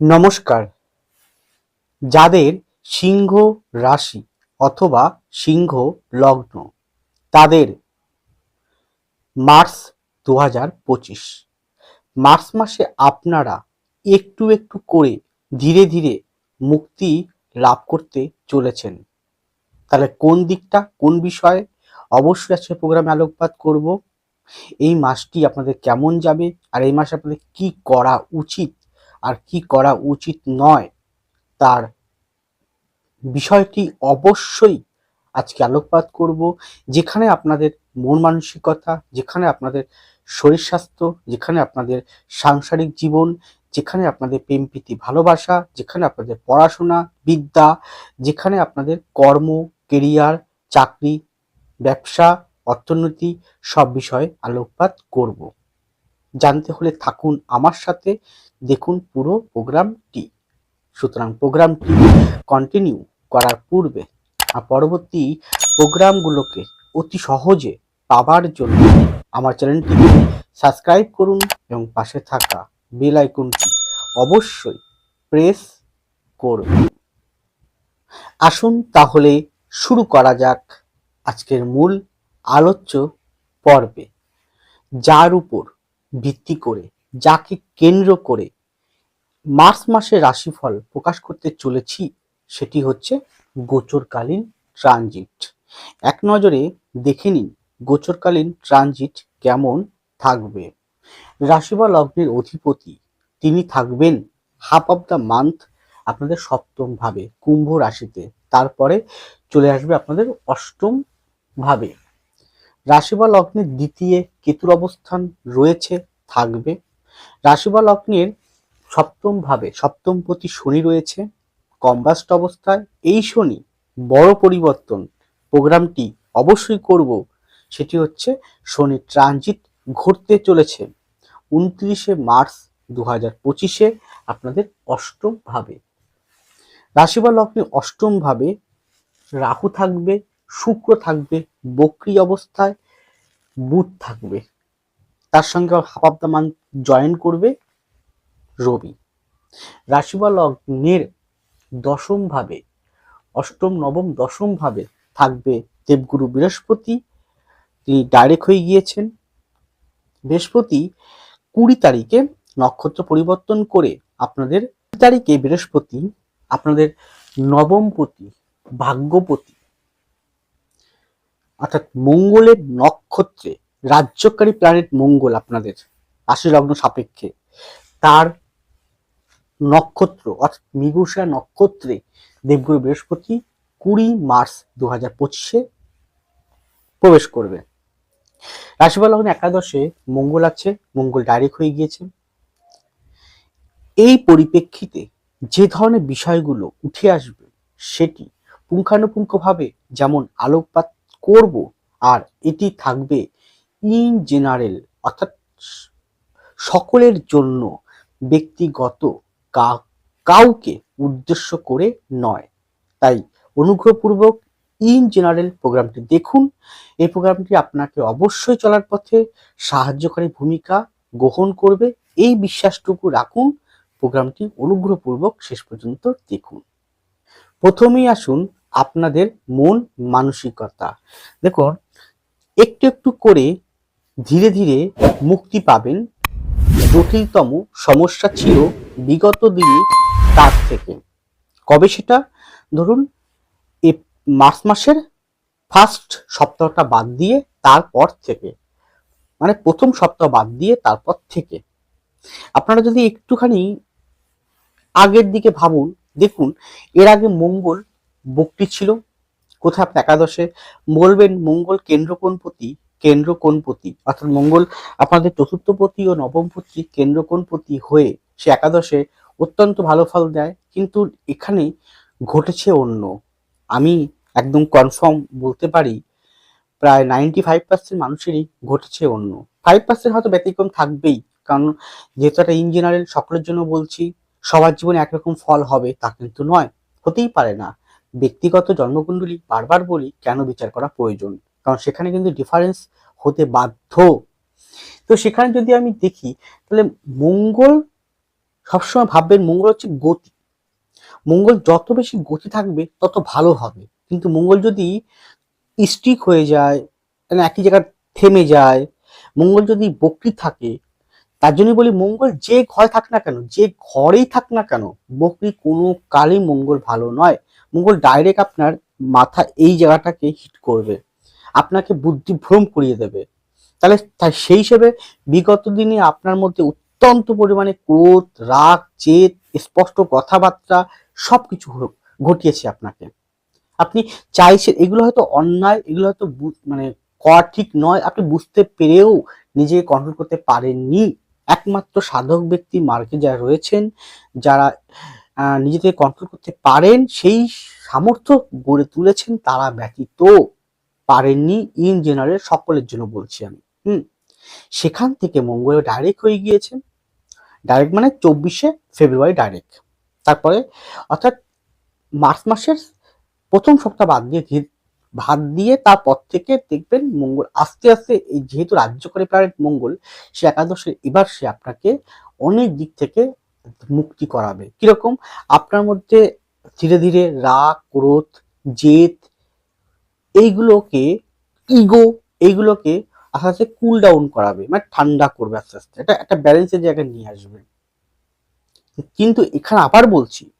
নমস্কার। যাদের সিংহ রাশি অথবা সিংহ লগ্ন, তাদের মার্চ দু পঁচিশ। মার্চ মাসে আপনারা একটু একটু করে ধীরে ধীরে মুক্তি লাভ করতে চলেছেন। তাহলে কোন দিকটা, কোন বিষয়ে অবশ্যই আজকে প্রোগ্রামে আলোকপাত করব। এই মাসটি আপনাদের কেমন যাবে আর এই মাসে আপনাদের কি করা উচিত আর কি করা উচিত নয়, তার বিষয়টি অবশ্যই আজকে আলোকপাত করব, যেখানে আপনাদের মন মানসিকতা, যেখানে আপনাদের শরীর স্বাস্থ্য, যেখানে আপনাদের সাংসারিক জীবন, যেখানে আপনাদের প্রেম, প্রীতি, ভালোবাসা, যেখানে আপনাদের পড়াশোনা, বিদ্যা, যেখানে আপনাদের কর্ম, কেরিয়ার, চাকরি, ব্যবসা, অর্থনীতি, সব বিষয়ে আলোকপাত করব। জানতে হলে থাকুন আমার সাথে। দেখুন পুরো প্রোগ্রামটি। সুতরাং প্রোগ্রামটি কন্টিনিউ করার পূর্বে আর পরবর্তী প্রোগ্রামগুলোকে অতি সহজে পাবার জন্য আমার চ্যানেলটিকে সাবস্ক্রাইব করুন এবং পাশে থাকা বেল আইকনটি অবশ্যই প্রেস করুন। আসুন তাহলে শুরু করা যাক আজকের মূল আলোচ্য পর্বে। যার উপর ভিত্তি করে, যাকে কেন্দ্র করে মার্চ মাসের রাশিফল প্রকাশ করতে চলেছি, সেটি হচ্ছে গোচরকালীন ট্রানজিট। এক নজরে দেখে নিন গোচরকালীন ট্রানজিট কেমন থাকবে। রাশি বা লগ্নের অধিপতি, তিনি থাকবেন হাফ অফ দ্য মান্থ, আপনাদের সপ্তম ভাবে, কুম্ভ রাশিতে। তারপরে চলে আসবে আপনাদের অষ্টম ভাবে। রাশি লগ্নের দ্বিতীয় কেতুর অবস্থান রয়েছে, থাকবে। রাশি লগ্নের সপ্তম ভাবে সপ্তম প্রতি শনি রয়েছে। কম্বাস্ট অবস্থায় এই শনি বড় পরিবর্তন প্রোগ্রামটি অবশ্যই করব। সেটি হচ্ছে শনি ট্রানজিট ঘটতে চলেছে। উনত্রিশে মার্চ দু হাজার পঁচিশে আপনাদের অষ্টম ভাবে রাশি লগ্নে অষ্টম ভাবে রাহু থাকবে শুক্র থাকবে, বক্রি অবস্থায় বুধ থাকবে। তার সঙ্গে হাফ অফ জয়েন করবে রবি। রাশি লগ্নের দশম ভাবে অষ্টম, নবম দশম ভাবে থাকবে দেবগুরু বৃহস্পতি। তিনি ডাইরেক্ট হয়ে গিয়েছেন। বৃহস্পতি কুড়ি তারিখে নক্ষত্র পরিবর্তন করে আপনাদের তারিখে বৃহস্পতি, আপনাদের নবমপতি, ভাগ্যপতি অর্থাৎ মঙ্গলের নক্ষত্রে, রাজ্যকারী প্ল্যানেট মঙ্গল আপনাদের রাশি লগ্ন সাপেক্ষে, তার নক্ষত্র, অর্থাৎ মৃগশা নক্ষত্রে দেবগুরু বৃহস্পতি কুড়ি মার্চ দু হাজার প্রবেশ করবে। রাশিফল লগ্ন একাদশে মঙ্গল আছে, মঙ্গল ডাইরেক্ট হয়ে গিয়েছে। এই পরিপ্রেক্ষিতে যে ধরনের বিষয়গুলো উঠে আসবে, সেটি পুঙ্খানুপুঙ্খভাবে যেমন আলোকপাত করব আর এটি থাকবে ইন জেনারেল অর্থাৎ সকলের জন্য ব্যক্তিগত কাউকে উদ্দেশ্য করে নয়। তাই অনুগ্রহপূর্বক ইন জেনারেল প্রোগ্রামটি দেখুন। এই প্রোগ্রামটি আপনাকে অবশ্যই চলার পথে সাহায্যকারী ভূমিকা গ্রহণ করবে। এই বিশ্বাসটুকু রাখুন, প্রোগ্রামটি অনুগ্রহপূর্বক শেষ পর্যন্ত দেখুন। প্রথমেই আসুন আপনাদের মন মানসিকতা। দেখুন, একটু একটু করে ধীরে ধীরে মুক্তি পাবেন। জটিলতম সমস্যা ছিল বিগত দিনে তার থেকে। কবে সেটা? ধরুন, এ মার্চ মাসের ফার্স্ট সপ্তাহটা বাদ দিয়ে তারপর থেকে। মানে প্রথম সপ্তাহ বাদ দিয়ে তারপর থেকে। আপনারা যদি একটুখানি আগের দিকে ভাবুন, দেখুন, এর আগে মঙ্গল বক্রি ছিল কোথায় একাদশে। বলবেন, মঙ্গল কেন্দ্র কোন কোণপতি কেন্দ্র কোন কোণপতি অর্থাৎ মঙ্গল আপনাদের চতুর্থ চতুর্থপতি ও নবম নবমপতি কেন্দ্র কোন কোণপতি হয়ে সে একাদশে অত্যন্ত ভালো ফল দেয়। কিন্তু এখানে ঘটেছে অন্য। আমি একদম কনফার্ম বলতে পারি, প্রায় নাইনটি ফাইভ পার্সেন্ট মানুষেরই ঘটেছে অন্য। ফাইভ পার্সেন্ট হয়তো ব্যতিক্রম থাকবেই, কারণ যেহেতু একটা ইন জেনারেল সকলের জন্য বলছি, সবার জীবনে একরকম ফল হবে, তা কিন্তু নয়। হতেই পারে না। ব্যক্তিগত জন্মকুণ্ডলী বারবার বলি কেন বিচার করা প্রয়োজন? কারণ সেখানে কিন্তু ডিফারেন্স হতে বাধ্য। তো সেখানে যদি আমি দেখি, তাহলে মঙ্গল সবসময় ভাববেন মঙ্গল হচ্ছে গতি। মঙ্গল যত বেশি গতি থাকবে, তত ভালো হবে। কিন্তু মঙ্গল যদি স্টিক হয়ে যায় মানে একই জায়গায় থেমে যায়, মঙ্গল যদি বকরি থাকে, তার জন্য বলি মঙ্গল যে ঘরে থাক না কেন, যে ঘরেই থাক না কেন, বকরি কোনো কালেই মঙ্গল ভালো নয়। মঙ্গল ডাইরেক্ট আপনার মাথা এই জায়গাটাকে হিট করবে। আপনাকে বুদ্ধি ভ্রম করিয়ে দেবে। তাহলে তাই সেই হিসেবে বিগত দিনে আপনার মধ্যে অত্যন্ত পরিমাণে ক্রোধ, রাগ, চেত, স্পষ্ট কথাবার্তা সব কিছু ঘটিয়েছে আপনাকে। আপনি চাইছেন, এগুলো হয়তো অন্যায়, এগুলো হয়তো মানে করা ঠিক নয়, আপনি বুঝতে পেরেও নিজেকে কন্ট্রোল করতে পারেননি। একমাত্র সাধক ব্যক্তি মার্গে যারা রয়েছেন, যারা নিজেকে কন্ট্রোল করতে পারেন, সেই সামর্থ্য গড়ে তুলেছেন তারা ব্যতীত পারেননি ইন জেনারেল সকলের জন্য বলছি আমি। হুম? সেখান থেকে মঙ্গলে ডাইরেক্ট হয়ে গিয়েছেন। ডাইরেক্ট মানে চব্বিশে ফেব্রুয়ারি ডাইরেক্ট তারপরে অর্থাৎ মার্চ মাসের প্রথম সপ্তাহ বাদ দিয়ে ভাত দিয়ে তারপর থেকে দেখবেন মঙ্গল আস্তে আস্তে এই যেহেতু রাজ্যকারী প্ল্যানেট মঙ্গল, সে একাদশে এবার সে আপনাকে অনেক দিক থেকে মুক্তি করাবে। কীরকম? আপনার মধ্যে ধীরে ধীরে রাগ, ক্রোধ, জেদ, এইগুলোকে, ইগো, এইগুলোকে আস্তে আস্তে কুল ডাউন করাবে। মানে ঠান্ডা করবে আস্তে আস্তে। এটা একটা ব্যালেন্সের জায়গায় নিয়ে আসবে। কিন্তু এখানে আবার বলছি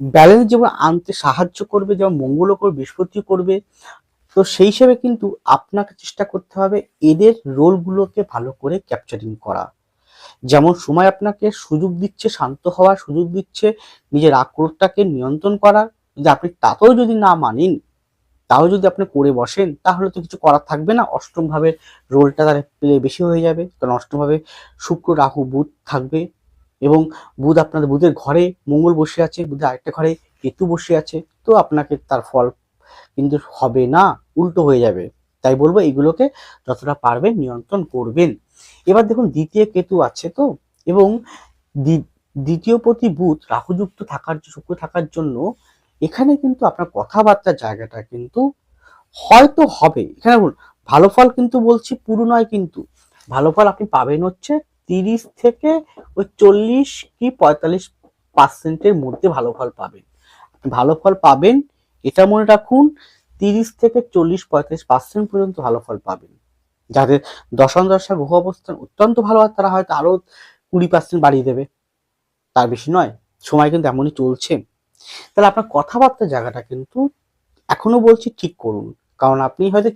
ব্যালেন্স যেমন আনতে সাহায্য করবে, যেমন মঙ্গলও করবে বৃহস্পতি করবে, তো সেই হিসেবে কিন্তু আপনাকে চেষ্টা করতে হবে এদের রোলগুলোকে ভালো করে ক্যাপচারিং করা। যেমন সময় আপনাকে সুযোগ দিচ্ছে, শান্ত হওয়ার সুযোগ দিচ্ছে, নিজের আক্রোধটাকে নিয়ন্ত্রণ করার। যদি আপনি তাতেও যদি না মানেন, তাও যদি আপনি করে বসেন, তাহলে তো কিছু করার থাকবে না। অষ্টম ভাবে রোলটা তার প্লে বেশি হয়ে যাবে, কারণ অষ্টম ভাবে শুক্র, রাহু, বুধ থাকবে এবং বুধ আপনাদের, বুধের ঘরে মঙ্গল বসে আছে, বুধের আরেকটা ঘরে কেতু বসে আছে, তো আপনাকে তার ফল কিন্তু হবে না, উল্টো হয়ে যাবে। তাই বলব এগুলোকে যতটা পারবেন নিয়ন্ত্রণ করবেন। এবার দেখুন দ্বিতীয় কেতু আছে তো, এবং দ্বি- দ্বিতীয় প্রতি বুধ রাহুযুক্ত থাকার শুক্র থাকার জন্য এখানে কিন্তু আপনার কথাবার্তার জায়গাটা কিন্তু হয়তো হবে। এখানে ভালো ফল কিন্তু বলছি, পুরো নয় কিন্তু। ভালো ফল আপনি পাবেন হচ্ছে তিরিশ থেকে ওই চল্লিশ কি পঁয়তাল্লিশ পার্সেন্টের মধ্যে ভালো ফল পাবেন। ভালো ফল পাবেন, এটা মনে রাখুন, তিরিশ থেকে চল্লিশ পঁয়তাল্লিশ পার্সেন্ট পর্যন্ত ভালো ফল পাবেন। যাদের দশম দশা গ্রহ অবস্থান অত্যন্ত ভালো হয়, তারা হয়তো আরও কুড়ি পার্সেন্ট বাড়িয়ে দেবে। তার বেশি নয়, সময় কিন্তু এমনই চলছে। তাহলে আপনার কথাবার্তার জায়গাটা কিন্তু এখনও বলছি ঠিক করুন। কারণ আপনি হয়তো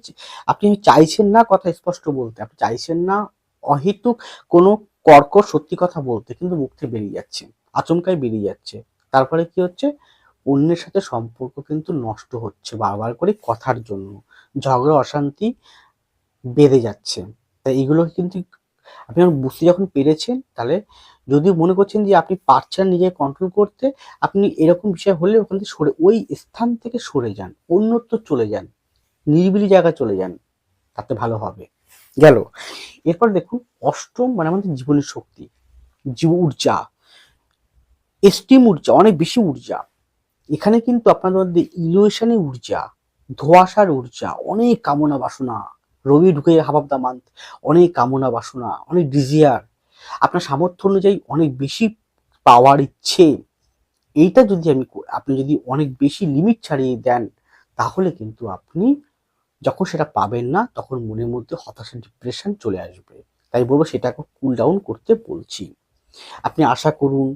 আপনি চাইছেন না কথা স্পষ্ট বলতে, আপনি চাইছেন না অহেতুক কোনো কর্কশ সত্যি কথা বলতে, কিন্তু মুখ থেকে বেরিয়ে যাচ্ছে, আচমকাই বেরিয়ে যাচ্ছে। তারপরে কি হচ্ছে? অন্যের সাথে সম্পর্ক কিন্তু নষ্ট হচ্ছে বারবার করে কথার জন্য। ঝগড়া, অশান্তি বেড়ে যাচ্ছে। তাই এগুলো কিন্তু আপনি বুঝতে যখন পেরেছেন, তাহলে যদি মনে করছেন যে আপনি পারছেন নিজে কন্ট্রোল করতে, আপনি এরকম বিষয় হলে ওখান থেকে সরে, ওই স্থান থেকে সরে যান, অন্যত্র চলে যান, নিরিবিলি জায়গায় চলে যান, তাতে ভালো হবে। গেল। এরপর দেখুন, অষ্টম মানে আমাদের জীবনের শক্তি, জীব ঊর্জা এস্টিম ঊর্জা, অনেক বেশি ঊর্জা। এখানে কিন্তু আপনাদের মধ্যে ইলিউশনের ঊর্জা, ধোয়াশার ঊর্জা, অনেক কামনা বাসনা রবি ঢুকে হাবাব দা মান্থ। অনেক কামনা বাসনা, অনেক ডিজিয়ার আপনার সামর্থ্য অনুযায়ী অনেক বেশি পাওয়ার ইচ্ছে। এইটা যদি আমি আপনি যদি অনেক বেশি লিমিট ছাড়িয়ে দেন, তাহলে কিন্তু আপনি যখন সেটা পাবেন না, তখন মনের মধ্যে হতাশা ডিপ্রেশন চলে আসবে। তাই বলব সেটাকে কুল ডাউন করতে বলছি। আপনি আশা করুন,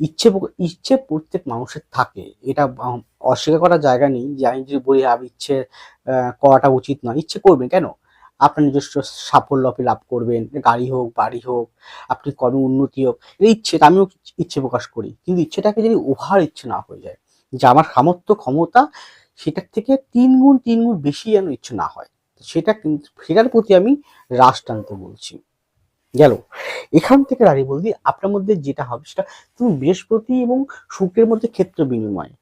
ইচ্ছে ইচ্ছে প্রত্যেক মানুষের থাকে। এটা অস্বীকার করার জায়গা নেই যে আমি যদি বলি আমি ইচ্ছে করাটা উচিত নয়। ইচ্ছে করবেন কেন? আপনার নিজস্ব সাফল্য আপনি লাভ করবেন, গাড়ি হোক, বাড়ি হোক, আপনি কর্ম উন্নতি হোক এই ইচ্ছে আমিও ইচ্ছে প্রকাশ করি। কিন্তু ইচ্ছেটাকে যদি ওভার ইচ্ছে না হয়ে যায়, যে আমার সামর্থ্য, ক্ষমতা, সেটার থেকে তিন গুণ তিন গুণ বেশি যেন ইচ্ছে না হয়, সেটা কিন্তু, সেটার প্রতি আমি রাশ টানতে বলছি। গেল। এখান থেকে দাঁড়িয়ে বলছি, আপনার মধ্যে যেটা হবে, সেটা তুমি বৃহস্পতি এবং শুক্রের মধ্যে ক্ষেত্র বিনিময়।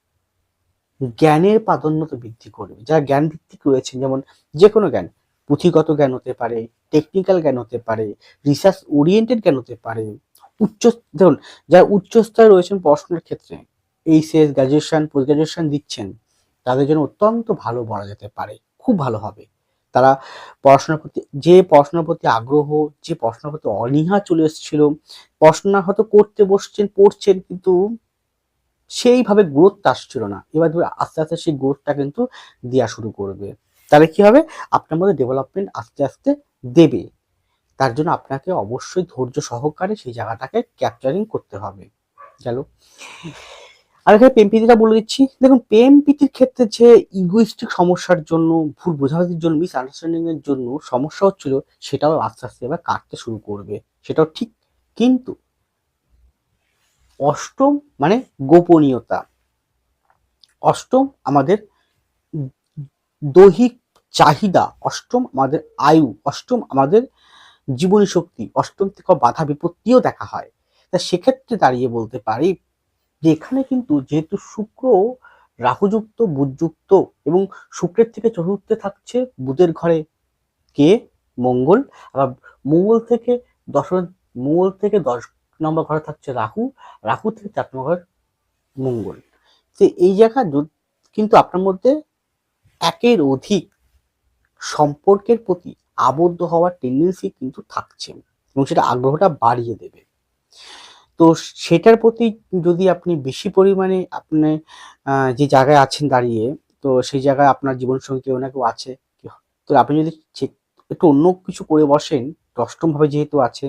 জ্ঞানের প্রাধান্যতা বৃদ্ধি করবে। যারা জ্ঞান ভিত্তিক রয়েছেন, যেমন যে কোনো জ্ঞান পুঁথিগত জ্ঞান হতে পারে টেকনিক্যাল জ্ঞান হতে পারে রিসার্চ ওরিয়েন্টেড জ্ঞান হতে পারে, উচ্চ ধরুন যারা উচ্চ স্তরে রয়েছেন পড়াশোনার ক্ষেত্রে এইচএস গ্রাজুয়েশন পোস্ট গ্রাজুয়েশন দিচ্ছেন, তাদের জন্য অত্যন্ত ভালো বলা যেতে পারে, খুব ভালো হবে। তারা পড়াশোনার প্রতি, যে পড়াশোনার প্রতি আগ্রহ, যে পড়াশোনার প্রতি অনীহা চলে এসেছিল, পড়াশোনা হয়তো করতে বসছেন, পড়ছেন, কিন্তু সেইভাবে গ্রোথটা আসছিল না। এবার ধরে আস্তে আস্তে সেই গ্রোথটা কিন্তু দেওয়া শুরু করবে। তাহলে কি হবে? আপনার মধ্যে ডেভেলপমেন্ট আস্তে আস্তে দেবে। তার জন্য আপনাকে অবশ্যই ধৈর্য সহকারে সেই জায়গাটাকে ক্যাপচারিং করতে হবে। গেল? আর এখানে প্রেম প্রীতিটা বলে দিচ্ছি। দেখুন, প্রেম প্রীতির ক্ষেত্রে যে ইগোইস্টিক সমস্যার জন্য, ভুল বোঝাবুঝির জন্য মিস আন্ডারস্ট্যান্ডিং এর জন্য সমস্যা হচ্ছিল, সেটাও আস্তে আস্তে এবার কাটতে শুরু করবে। সেটাও ঠিক। কিন্তু অষ্টম মানে গোপনীয়তা। অষ্টম আমাদের দৈহিক চাহিদা অষ্টম আমাদের আয়ু, অষ্টম আমাদের জীবনী শক্তি, অষ্টম থেকে বাধা বিপত্তিও দেখা হয়। তা সেক্ষেত্রে দাঁড়িয়ে বলতে পারি যে এখানে কিন্তু যেহেতু শুক্র রাহুযুক্ত, বুধযুক্ত এবং শুক্রের থেকে চতুর্থে থাকছে বুধের ঘরে কে? মঙ্গল। আবার মঙ্গল থেকে দশ, মঙ্গল থেকে দশ নম্বর ঘরে থাকছে রাহু রাহু থেকে চার নম্বর ঘর মঙ্গল। তো এই জায়গা কিন্তু আপনার মধ্যে একের অধিক সম্পর্কের প্রতি আবদ্ধ হওয়ার টেন্ডেন্সি কিন্তু থাকছে এবং সেটা আগ্রহটা বাড়িয়ে দেবে। তো সেটার প্রতি যদি আপনি বেশি পরিমাণে আপনি যে জায়গায় আছেন দাঁড়িয়ে, তো সেই জায়গায় আপনার জীবনসঙ্গী কেউ না কেউ আছে। তো আপনি যদি একটু অন্য কিছু করে বসেন অষ্টম ভাবে যেহেতু আছে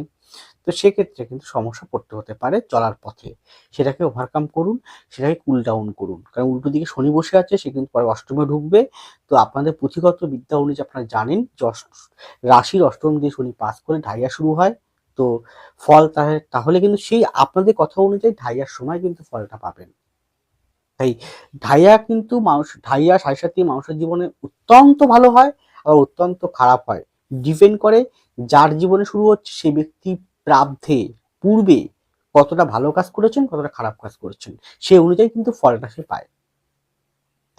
তো সেক্ষেত্রে কিন্তু সমস্যা পড়তে হতে পারে চলার পথে। সেটাকে ওভারকাম করুন, সেটাকে কুল ডাউন করুন। কারণ উল্টো দিকে শনি বসে আছে, সে কিন্তু পরে অষ্টমে ঢুকবে। তো আপনাদের পুঁথিগত বিদ্যা অনুযায়ী আপনারা জানেন রাশির অষ্টম দিয়ে শনি পাস করে ঢাইয়া শুরু হয়। তো ফল তাহলে কিন্তু সেই আপনাদের কথা অনুযায়ী ঢাইয়ার সময় কিন্তু ফলটা পাবেন। তাই ঢাইয়া কিন্তু মানুষ, ঢাইয়া সাড়ে সাথে মানুষের জীবনে অত্যন্ত ভালো হয় আর অত্যন্ত খারাপ হয়। ডিপেন্ড করে যার জীবনে শুরু হচ্ছে সেই ব্যক্তি প্রাব্ধে পূর্বে কতটা ভালো কাজ করেছেন, কতটা খারাপ কাজ করেছেন সেই অনুযায়ী কিন্তু ফলটা সে পায়।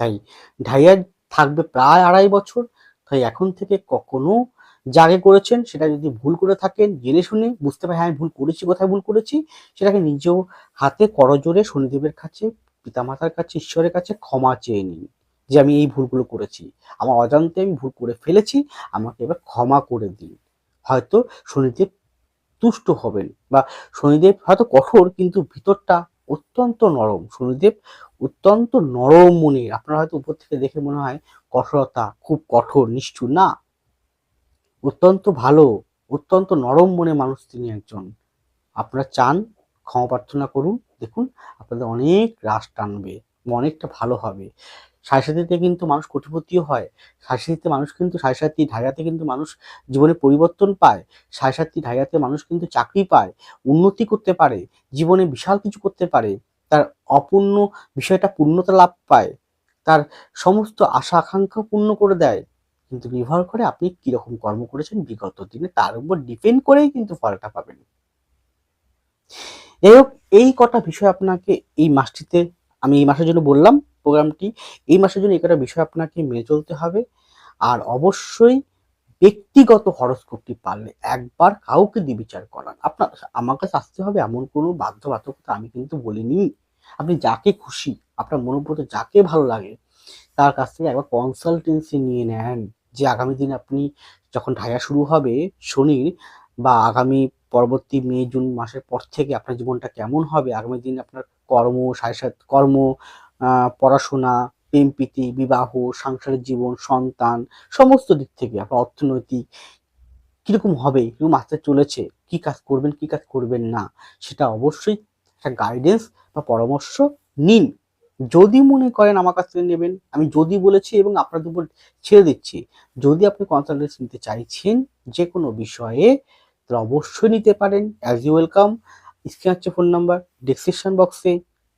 তাই ঢাইয়া থাকবে প্রায় আড়াই বছর, তাই এখন থেকে কখনো যাকে করেছেন সেটা যদি ভুল করে থাকেন, জেনে শুনে বুঝতে পারে হ্যাঁ ভুল করেছি, কোথায় ভুল করেছি, সেটাকে নিজেও হাতে করজোরে শনিদেবের কাছে, পিতামাতার কাছে, ঈশ্বরের কাছে ক্ষমা চেয়ে নিন যে আমি এই ভুলগুলো করেছি। আমার অজান্তে আমি ভুল করে ফেলেছি, আমাকে এবার ক্ষমা করে দিন। হয়তো শনিদেব তুষ্ট হবেন। বা শনিদেব হয়তো কঠোর, কিন্তু ভিতরটা অত্যন্ত নরম। শনিদেব অত্যন্ত নরম মনে আপনারা হয়তো উপর থেকে দেখে মনে হয় কঠোরতা খুব কঠোর, নিষ্ঠুর। না, অত্যন্ত ভালো, অত্যন্ত নরম মনে মানুষ তিনি একজন। আপনারা চান, ক্ষমা প্রার্থনা করুন। দেখুন, আপনাদের অনেক রাশ টানবে, অনেকটা ভালো হবে। সাথীতে কিন্তু মানুষ কোটিপতিও হয়। সাথীতে মানুষ কিন্তু সাথী ঢাইয়াতে কিন্তু মানুষ জীবনে পরিবর্তন পায়। সাথী ঢাইয়াতে মানুষ কিন্তু চাকরি পায়, উন্নতি করতে পারে, জীবনে বিশাল কিছু করতে পারে, তার অপূর্ণ বিষয়টা পূর্ণতা লাভ পায়, তার সমস্ত আশা আকাঙ্ক্ষা পূর্ণ করে দেয়। কিন্তু নির্ভর করে আপনি কীরকম কর্ম করেছেন, বিগত দিনে তার উপর ডিপেন্ড করেই কিন্তু ফলটা পাবেন। এই কটা বিষয় আপনাকে এই মাসটিতে, আমি এই মাসের জন্য বললাম। প্রোগ্রামটি এই মাসের জন্য একটা বিষয় আপনাকে মেনে চলতে হবে। আর অবশ্যই ব্যক্তিগত হরস্কোপটি পারলে একবার কাউকে দিয়ে বিচার করান আপনার, আমার কাছে আসতে হবে এমন কোনো বাধ্যবাধকতা আমি কিন্তু বলিনি। আপনি যাকে খুশি, আপনার মনোব্রত যাকে ভালো লাগে, তার কাছ থেকে একবার কনসালটেন্সি নিয়ে নেন যে আগামী দিনে আপনি যখন ঢাইয়া শুরু হবে শনির বা আগামী পরবর্তী মে, জুন মাসের পর থেকে আপনার জীবনটা কেমন হবে, আগামী দিন আপনার কর্ম সাথে কর্ম পড়াশোনা প্রেম প্রীতি বিবাহ, সাংসারিক জীবন, সন্তান, সমস্ত দিক থেকে আপনার অর্থনৈতিক কীরকম হবে, কীরকম আসতে চলেছে, কি কাজ করবেন, কি কাজ করবেন না, সেটা অবশ্যই একটা গাইডেন্স বা পরামর্শ নিন। যদি মনে করেন আমার কাছ থেকে নেবেন, আমি যদি বলেছি এবং আপনার উপর ছেড়ে দিচ্ছি, যদি আপনি কনসালটেন্সি নিতে চাইছেন যে কোনো বিষয়ে, তাহলে অবশ্যই নিতে পারেন। অ্যাজ ইউ ওয়েলকাম স্ক্রিন হচ্ছে ফোন নাম্বার ডিসক্রিপশন বক্সে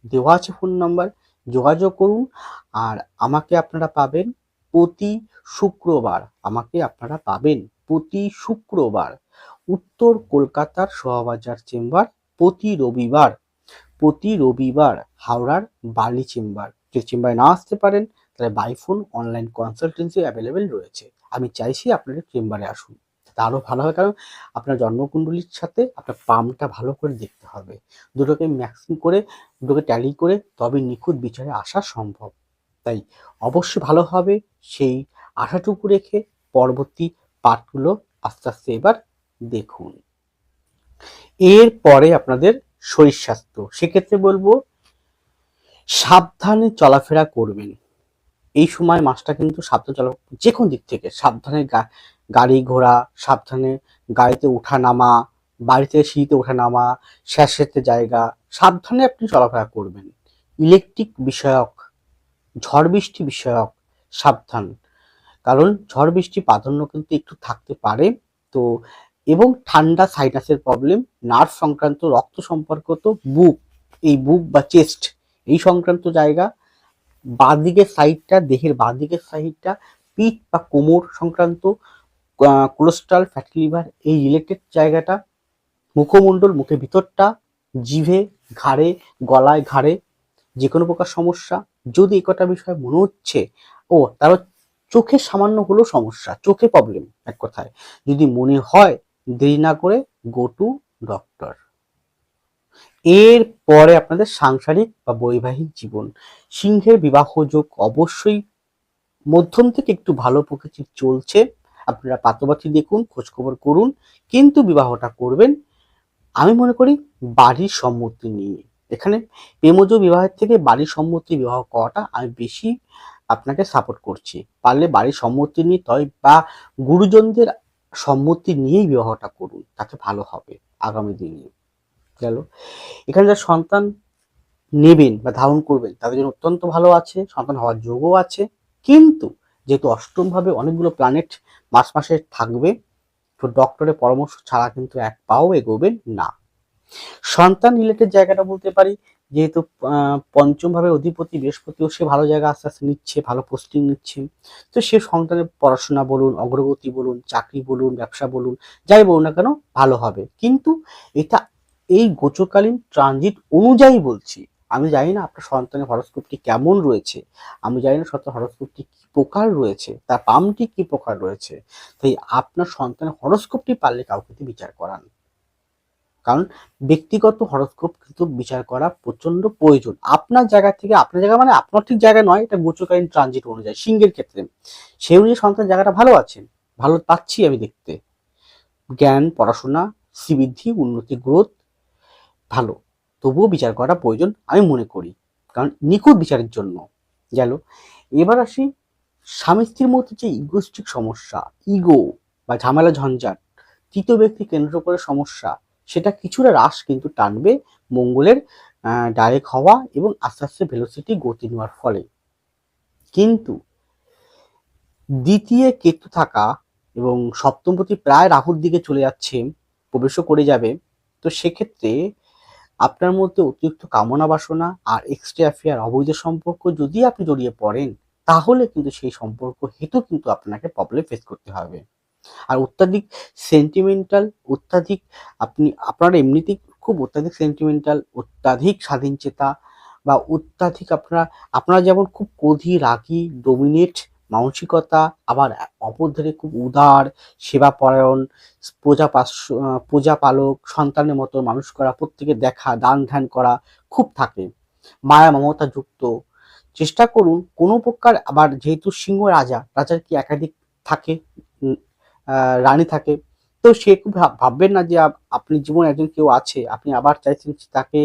দেওয়া আছে ফোন নাম্বার যোগাযোগ করুন আর আমাকে আপনারা পাবেন প্রতি শুক্রবার, আমাকে আপনারা পাবেন প্রতি শুক্রবার উত্তর কলকাতার সোহাবাজার চেম্বার প্রতি রবিবার প্রতি রবিবার হাওড়ার বালি চেম্বার। যদি চেম্বারে না আসতে পারেন, তাহলে বাইফোন অনলাইন কনসালটেন্সি অ্যাভেলেবেল রয়েছে। আমি চাইছি আপনারা চেম্বারে আসুন। তারও ভালো হয় কারণ আপনার জন্মকুণ্ডলির সাথে আপনার পামটা ভালো করে দেখতে হবে। দুটোকে ম্যাক্সিম করে, দুটোকে ট্যালি করে তবে নিখুঁত বিচারে আসা সম্ভব। তাই অবশ্যই ভালো হবে সেই আশাটুকু রেখে পরবর্তী পাঠগুলো আস্তে আস্তে এবার দেখুন। এরপরে আপনাদের শরীর স্বাস্থ্য। সেক্ষেত্রে বলব, সাবধানে চলাফেরা করবেন। এই সময় মাসটা কিন্তু সাবধান চলা যে কোনো দিক থেকে, সাবধানে গাড়ি ঘোড়া, সাবধানে গাড়িতে ওঠা নামা, বাড়িতে সিঁড়িতে ওঠা নামা স্যাঁতস্যাঁতে জায়গা, সাবধানে আপনি চলাফেরা করবেন। ইলেকট্রিক বিষয়ক, ঝড় বৃষ্টি বিষয়ক সাবধান। কারণ ঝড় বৃষ্টি প্রাধান্য কিন্তু একটু থাকতে পারে। তো এবং ঠান্ডা সাইনাসের প্রবলেম নার্ভ সংক্রান্ত রক্ত সম্পর্কিত বুক, এই বুক বা চেস্ট এই সংক্রান্ত জায়গা বাঁদিকের সাইডটা, দেহের বাঁদিকের সাইডটা, পিঠ বা কোমর সংক্রান্ত কোলেস্ট্রল ফ্যাটি লিভার এই রিলেটেড জায়গাটা, মুখমণ্ডল, মুখের ভিতরটা, জিভে, ঘাড়ে, গলায় ঘাড়ে যে কোনো প্রকার সমস্যা। যদি এই কটা বিষয় মনে হচ্ছে, ও তারও চোখে সামান্য হলো সমস্যা, চোখে প্রবলেম এক কথায়। যদি মনে হয়, দেরি না করে গো টু ডক্টর এর পরে আপনাদের সাংসারিক বা বৈবাহিক জীবন। সিংহের বিবাহ যোগ অবশ্যই মধ্যম থেকে একটু ভালো প্রকৃতির চলছে। আপনারা পাতবাতি দেখুন, খোঁজখবর করুন, কিন্তু বিবাহটা করবেন। আমি মনে করি বাড়ির সম্মতি নিয়ে। এখানে প্রেমজ বিবাহের থেকে বাড়ির সম্মতি বিবাহ করাটা আমি বেশি আপনাকে সাপোর্ট করছি। পারলে বাড়ির সম্মতি নিয়ে তয় বা গুরুজনদের সম্মতি নিয়েই বিবাহটা করুন, তাতে ভালো হবে আগামী দিনে। গেল। এখানে যারা সন্তান নেবেন বা ধারণ করবেন তাদের জন্য অত্যন্ত ভালো আছে সন্তান হওয়ার যোগও আছে। কিন্তু যেহেতু অষ্টম ভাবে অনেকগুলো প্ল্যানেট মাস মাসে থাকবে তো ডক্টরের পরামর্শ ছাড়া কিন্তু এক পাও এগোবেন না। সন্তান রিলেটেড জায়গাটা বলতে পারি যেহেতু আহ, পঞ্চম ভাবে অধিপতি বৃহস্পতিও সে ভালো জায়গা আস্তে আস্তে নিচ্ছে ভালো পোস্টিং নিচ্ছে। তো সে সন্তানের পড়াশোনা বলুন অগ্রগতি বলুন চাকরি বলুন ব্যবসা বলুন যাই বলুন না কেন ভালো হবে। কিন্তু এটা এই গোচরকালীন ট্রানজিট অনুযায়ী বলছি। আমি জানি না আপনার সন্তানের হরস্কোপটি কেমন রয়েছে। আমি জানি না সন্তান হরস্কোপটি কি প্রকার রয়েছে, তার পামটি কি প্রকার রয়েছে। তাই আপনার সন্তানের হরস্কোপটি পারলে কাউকে বিচার করান। কারণ ব্যক্তিগত হরস্কোপ কিন্তু বিচার করা প্রচণ্ড প্রয়োজন। আপনার জায়গা থেকে, আপনার জায়গা মানে আপনার ঠিক জায়গা নয়, এটা গোচরকালীন ট্রানজিট অনুযায়ী, সিংহের ক্ষেত্রে। সেই অনুযায়ী সন্তান জায়গাটা ভালো আছেন ভালো পাচ্ছি আমি দেখতে। জ্ঞান, পড়াশোনা, শ্রীবৃদ্ধি, উন্নতি গ্রোথ ভালো। তবুও বিচার করা প্রয়োজন আমি মনে করি। কারণ নিখুঁত বিচারের জন্য। গেল। এবার আসি স্বামী স্ত্রীর মধ্যে যে ইগোস্টিক সমস্যা ইগো বা ঝামেলা ঝঞ্ঝাট, তৃতীয় ব্যক্তি কেন্দ্র করে সমস্যা, সেটা কিছুটা হ্রাস কিন্তু টানবে মঙ্গলের ডাইরেক্ট হওয়া এবং আস্তে আস্তে ভেলোসিটি গতি নেওয়ার ফলে। কিন্তু দ্বিতীয় কেতু থাকা এবং সপ্তমপতি প্রায় রাহুর দিকে চলে যাচ্ছে, প্রবেশও করে যাবে, তো সেক্ষেত্রে আপনার মধ্যে অতিরিক্ত কামনা বাসনা আর এক্সট্রা অ্যাফেয়ার অবৈধ সম্পর্ক যদি আপনি জড়িয়ে পড়েন, তাহলে কিন্তু সেই সম্পর্ক হেতু কিন্তু আপনাকে প্রবলেম ফেস করতে হবে। আর অত্যাধিক সেন্টিমেন্টাল অত্যাধিক আপনি, আপনার এমনিতেই খুব অত্যাধিক সেন্টিমেন্টাল অত্যাধিক স্বাধীন চেতা বা অত্যাধিক আপনারা আপনারা যেমন খুব ক্রোধী রাগী ডোমিনেট মানসিকতা, আবার অপরধারে খুব উদার সেবাপরায়ণ প্রজা পূজা পালক, সন্তানের মতো মানুষ করা, প্রত্যেকে দেখা, দান ধ্যান করা খুব থাকে। মায়া, মমতা যুক্ত। চেষ্টা করুন, কোনো প্রকার আবার যেহেতু সিংহ রাজা, রাজার কি একাধিক থাকে রানী থাকে তো সে ভাববেন না যে আপনি জীবনে একজন কেউ আছে। আপনি আবার চাইছেন তাকে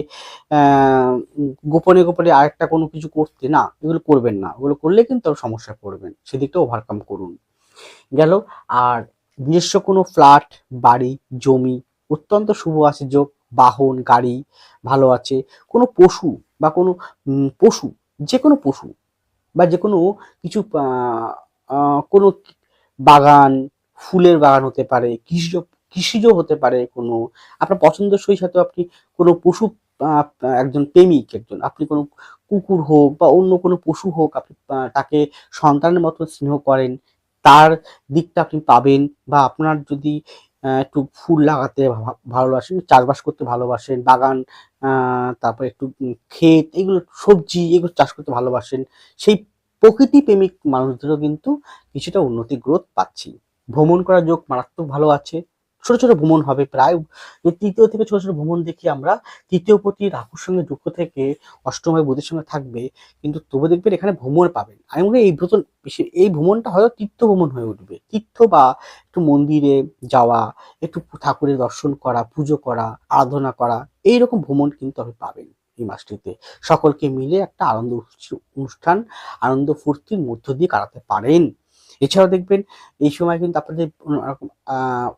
গোপনে গোপনে আরেকটা কোনো কিছু করতে। না, এগুলো করবেন না। ওগুলো করলে কিন্তু সমস্যায় পড়বেন। সেদিকটা ওভারকাম করুন। গেল, আর নিজস্ব কোনো ফ্ল্যাট বাড়ি, জমি, অত্যন্ত শুভ আছে, যোগ, বাহন, গাড়ি, ভালো আছে, কোনো পশু বা কোনো পশু যে কোনো পশু বা যে কোনো কিছু কোনো বাগান ফুলের বাগান হতে পারে, কৃষিজ কৃষিজ হতে পারে কোনো, আপনার পছন্দসই সাথে আপনি কোনো পশু একজন প্রেমিক, একজন, আপনি কোনো কুকুর হোক বা অন্য কোনো পশু হোক, আপনি তাকে সন্তানের মতো স্নেহ করেন, তার দিকটা আপনি পাবেন বা আপনার যদি একটু ফুল লাগাতে ভালোবাসেন, চাষবাস করতে ভালোবাসেন, বাগান তারপরে একটু ক্ষেত, এগুলো সবজি, এগুলো চাষ করতে ভালোবাসেন, সেই প্রকৃতি প্রেমিক মানুষদেরও কিন্তু কিছুটা উন্নতি গ্রোথ পাচ্ছি। ভ্রমণ করার যোগ মারাত্মক ভালো আছে। ছোট ছোট ভ্রমণ হবে প্রায়। তৃতীয় থেকে ছোট ছোট ভ্রমণ দেখি আমরা তৃতীয় প্রতি রাহুর সঙ্গে যুক্ত থেকে অষ্টম অষ্টময় বুধের সঙ্গে থাকবে, কিন্তু তবু দেখবেন এখানে ভ্রমণ পাবেন। আমি মনে এই ভ্রমণ এই ভ্রমণটা হয়তো তীর্থ ভ্রমণ হয়ে উঠবে। তীর্থ বা একটু মন্দিরে যাওয়া, একটু ঠাকুরের দর্শন করা, পুজো করা, আরাধনা করা এই রকম ভ্রমণ কিন্তু আপনি পাবেন এই মাসটিতে। সকলকে মিলে একটা আনন্দ অনুষ্ঠান, আনন্দ ফুর্তির মধ্য দিয়ে কাটাতে পারেন। এছাড়াও দেখবেন এই সময় কিন্তু আপনাদের রকম,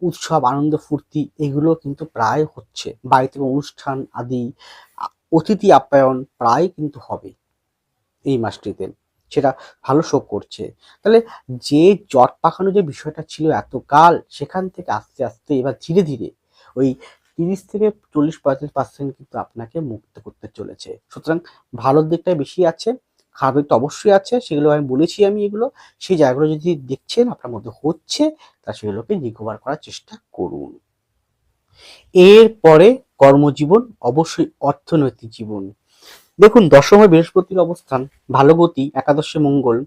উৎসব আনন্দ ফুর্তি এগুলো কিন্তু প্রায় হচ্ছে। বাড়িতে অনুষ্ঠান আদি অতিথি আপ্যায়ন প্রায় কিন্তু হবে এই মাসটিতে। সেটা ভালো শোক করছে। তাহলে যে জট পাকানো যে বিষয়টা ছিল এতকাল সেখান থেকে আস্তে আস্তে এবার ধীরে ধীরে ওই তিরিশ থেকে চল্লিশ পঁয়তাল্লিশ পার্সেন্ট কিন্তু আপনাকে মুক্ত করতে চলেছে। সুতরাং ভালোর দিকটাই বেশি আছে। খারাপের তো অবশ্যই আছে, সেগুলো আমি বলেছি আমি এগুলো। সেই জায়গাগুলো যদি দেখছেন, আপনার মধ্যে হচ্ছে তা সেগুলোকে রিকভার করার চেষ্টা করুন। এরপরে কর্মজীবন, অবশ্যই অর্থনৈতিক জীবন। দেখুন, দশমে বৃহস্পতির অবস্থান, ভালো গতি, একাদশে মঙ্গল।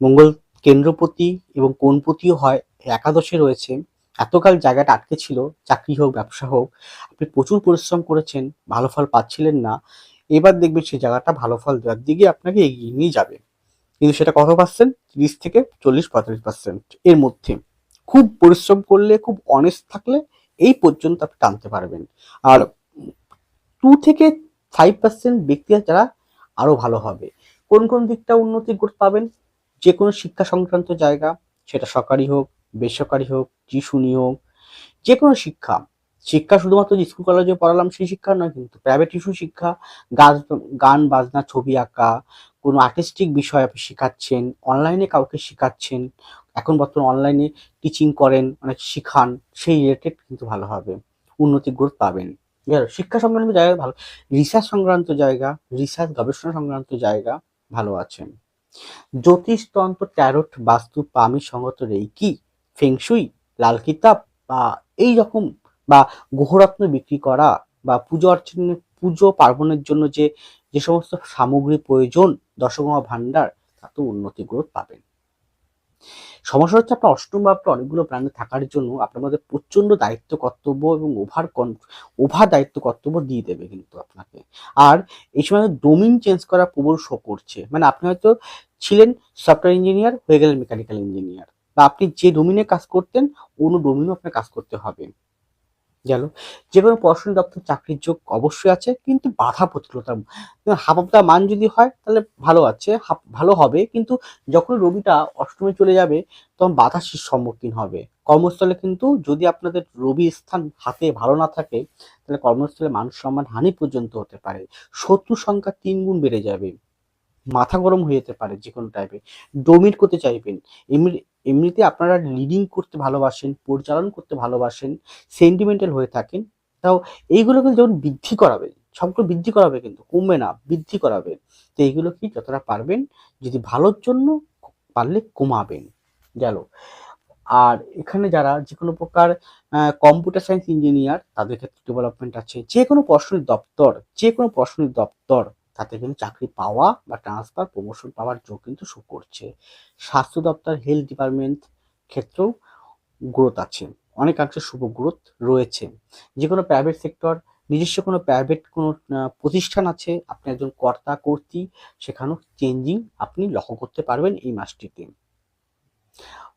মঙ্গল কেন্দ্রপতি এবং কোণপতিও হয়, একাদশে রয়েছে। এতকাল জায়গাটা আটকে ছিল, চাকরি হোক, ব্যবসা হোক, আপনি প্রচুর পরিশ্রম করেছেন, ভালো ফল পাচ্ছিলেন না। এবার দেখবেন সেই জায়গাটা ভালো ফল দেওয়ার দিকে আপনাকে এগিয়ে নিয়ে যাবে। কিন্তু সেটা কত পার্সেন্ট তিরিশ থেকে চল্লিশ, পঁয়তাল্লিশ পার্সেন্ট এর মধ্যে। খুব পরিশ্রম করলে, খুব অনেস্ট থাকলে এই পর্যন্ত আপনি টানতে পারবেন। আর টু থেকে ফাইভ পার্সেন্ট ব্যক্তি যারা আরও ভালো হবে। কোন কোন দিকটা উন্নতি করতে পাবেন? যে কোনো শিক্ষা সংক্রান্ত জায়গা, সেটা সরকারি হোক, বেসরকারি হোক টিউশনি হোক যে কোনো শিক্ষা। শিক্ষা শুধুমাত্র স্কুল কলেজে পড়ালাম সেই শিক্ষা নয় কিন্তু প্রাইভেট টিউশন শিক্ষা, গান গান, বাজনা, ছবি আঁকা, কোনো আর্টিস্টিক বিষয় আপনি শেখাচ্ছেন অনলাইনে কাউকে শেখাচ্ছেন, এখন বর্তমানে অনলাইনে টিচিং করেন, অনেক শিখান, সেই রিলেটেড কিন্তু ভালো হবে, উন্নতি গ্রোথ পাবেন। শিক্ষা সংক্রান্ত জায়গা ভালো রিসার্চ সংক্রান্ত জায়গা রিসার্চ গবেষণা সংক্রান্ত জায়গা ভালো আছেন জ্যোতিষতন্ত্র ট্যারোট বাস্তু, পামি, সঙ্গত রেইকি ফেংশুই লাল কিতাব, বা এই রকম বা গ্রহরত্ন বিক্রি করা বা পুজো অর্চনের পুজো পার্বণের জন্য যে যে সমস্ত সামগ্রী প্রয়োজন দশগ্রাম ভান্ডার তাতে উন্নতি গ্রোথ পাবেন। সমস্যা হচ্ছে আপনার অষ্টম ভাবটা অনেকগুলো প্ল্যানে থাকার জন্য আপনার মধ্যে প্রচণ্ড দায়িত্ব কর্তব্য এবং ওভার ওভার দায়িত্ব কর্তব্য দিয়ে দেবে কিন্তু আপনাকে। আর এই সময় ডোমিন চেঞ্জ করা প্রবল শো করছে। মানে আপনি হয়তো ছিলেন সফটওয়্যার ইঞ্জিনিয়ার, হয়ে গেলেন মেকানিক্যাল ইঞ্জিনিয়ার। বা আপনি যে ডোমিনে কাজ করতেন, অন্য ডোমিনও আপনার কাজ করতে হবে। গেল। যে কোনো পড়াশোনা দপ্তর চাকরির যোগ অবশ্যই আছে, কিন্তু বাধা প্রতিকূলতা হাফ মান যদি হয়, তাহলে ভালো আছে ভালো হবে, কিন্তু যখন রবিটা অষ্টমে চলে যাবে, তখন বাধা সম্মুখীন হবে। কর্মস্থলে কিন্তু যদি আপনাদের রবি স্থান হাতে ভালো না থাকে, তাহলে কর্মস্থলে মানুষ সম্মান হানি পর্যন্ত হতে পারে। শত্রু সংখ্যা তিন গুণ বেড়ে যাবে। মাথা গরম হয়ে যেতে পারে যে কোনো টাইপে ডোমিট করতে চাইবেন। এমনি এমনিতে আপনারা লিডিং করতে ভালোবাসেন, পরিচালন করতে ভালোবাসেন সেন্টিমেন্টাল হয়ে থাকেন, তাও এইগুলো কিন্তু যেমন বৃদ্ধি করাবে, সবগুলো বৃদ্ধি করাবে কিন্তু, কমবে না, বৃদ্ধি করাবে, তো এইগুলো কি যতটা পারবেন, যদি ভালোর জন্য পারলে কমাবেন, গেল। আর এখানে যারা যে কোনো প্রকার কম্পিউটার সায়েন্স ইঞ্জিনিয়ার তাদের ক্ষেত্রে ডেভেলপমেন্ট আছে যে কোনো প্রশ্নের দপ্তর যে কোনো প্রশ্নের দপ্তর তাতে কিন্তু চাকরি পাওয়া বা ট্রান্সফার প্রমোশন পাওয়ার যোগ কিন্তু শো করছে। স্বাস্থ্য দপ্তর হেলথ ডিপার্টমেন্ট ক্ষেত্রেও গ্রোথ আছে। অনেকাংশে শুভ গ্রোথ রয়েছে। যে কোনো প্রাইভেট সেক্টর নিজস্ব কোনো প্রাইভেট কোনো প্রতিষ্ঠান আছে, আপনি একজন কর্তা, কর্তী, সেখানেও চেঞ্জিং আপনি লক্ষ্য করতে পারবেন এই মাসটিতে।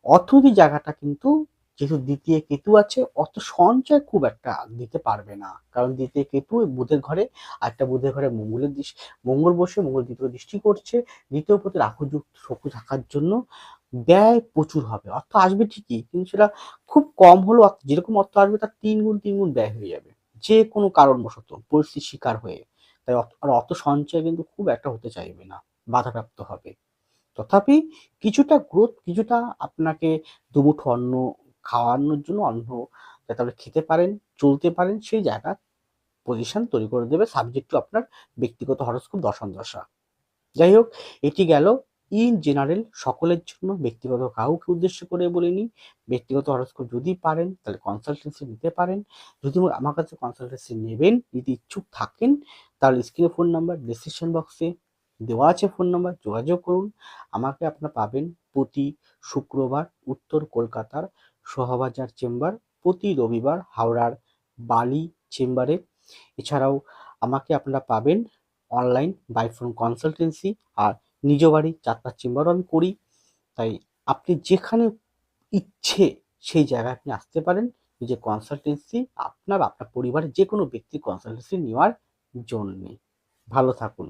অর্থনীতি জায়গাটা কিন্তু যেহেতু দ্বিতীয় কেতু আছে অত সঞ্চয় খুব একটা দিতে পারবে না। কারণ দ্বিতীয় কেতু বুধের ঘরে একটা বুধের ঘরে মঙ্গলের দৃষ্টি, মঙ্গল বসে মঙ্গল দ্বিতীয় দৃষ্টি করছে, দ্বিতীয় প্রতি রাহুযুক্ত শক্তি থাকার জন্য ব্যয় প্রচুর হবে। অর্থ আসবে ঠিকই, কিন্তু সেটা খুব কম হলেও যেরকম অর্থ আসবে তার তিন গুণ তিন গুণ ব্যয় হয়ে যাবে। যে কোনো কারণবশত পরিস্থিতির শিকার হয়ে। তাই আর অত সঞ্চয় কিন্তু খুব একটা হতে চাইবে না, বাধাপ্রাপ্ত হবে। তথাপি কিছুটা গ্রোথ কিছুটা আপনাকে দুমুঠো অন্ন খাওয়ানোর জন্য অন্ন যাতে আপনি খেতে পারেন, চলতে পারেন, সেই জায়গা পজিশন তৈরি করে দেবে সাবজেক্ট টু আপনার ব্যক্তিগত হরস্কোপ দশান দশা। যাই হোক, এটি গেল ইন জেনারেল সকলের জন্য, ব্যক্তিগত কাউকে উদ্দেশ্য করে বলিনি ব্যক্তিগত হরস্কোপ যদি পারেন, তাহলে কনসালটেন্সি নিতে পারেন। যদি আমার কাছে কনসালটেন্সি নেবেন, যদি ইচ্ছুক থাকেন, তাহলে স্ক্রিনে ফোন নাম্বার ডিসক্রিপশন বক্সে দেওয়া আছে ফোন নাম্বার যোগাযোগ করুন। আমাকে আপনারা পাবেন প্রতি শুক্রবার উত্তর কলকাতার শোভাবাজার চেম্বার প্রতি রবিবার হাওড়ার বালি চেম্বারে। এছাড়াও আমাকে আপনারা পাবেন অনলাইন বাই ফোন কনসালটেন্সি আর নিজ বাড়ি চারটার চেম্বারও আমি করি। তাই আপনি যেখানে ইচ্ছে সেই জায়গায় আপনি আসতে পারেন। নিজের কনসালটেন্সি আপনার আপনার পরিবারের যে কোনো ব্যক্তির কনসালটেন্সি নেওয়ার জন্যে। ভালো থাকুন,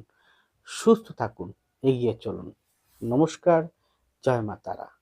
সুস্থ থাকুন, এগিয়ে চলুন। নমস্কার, জয় মা তারা।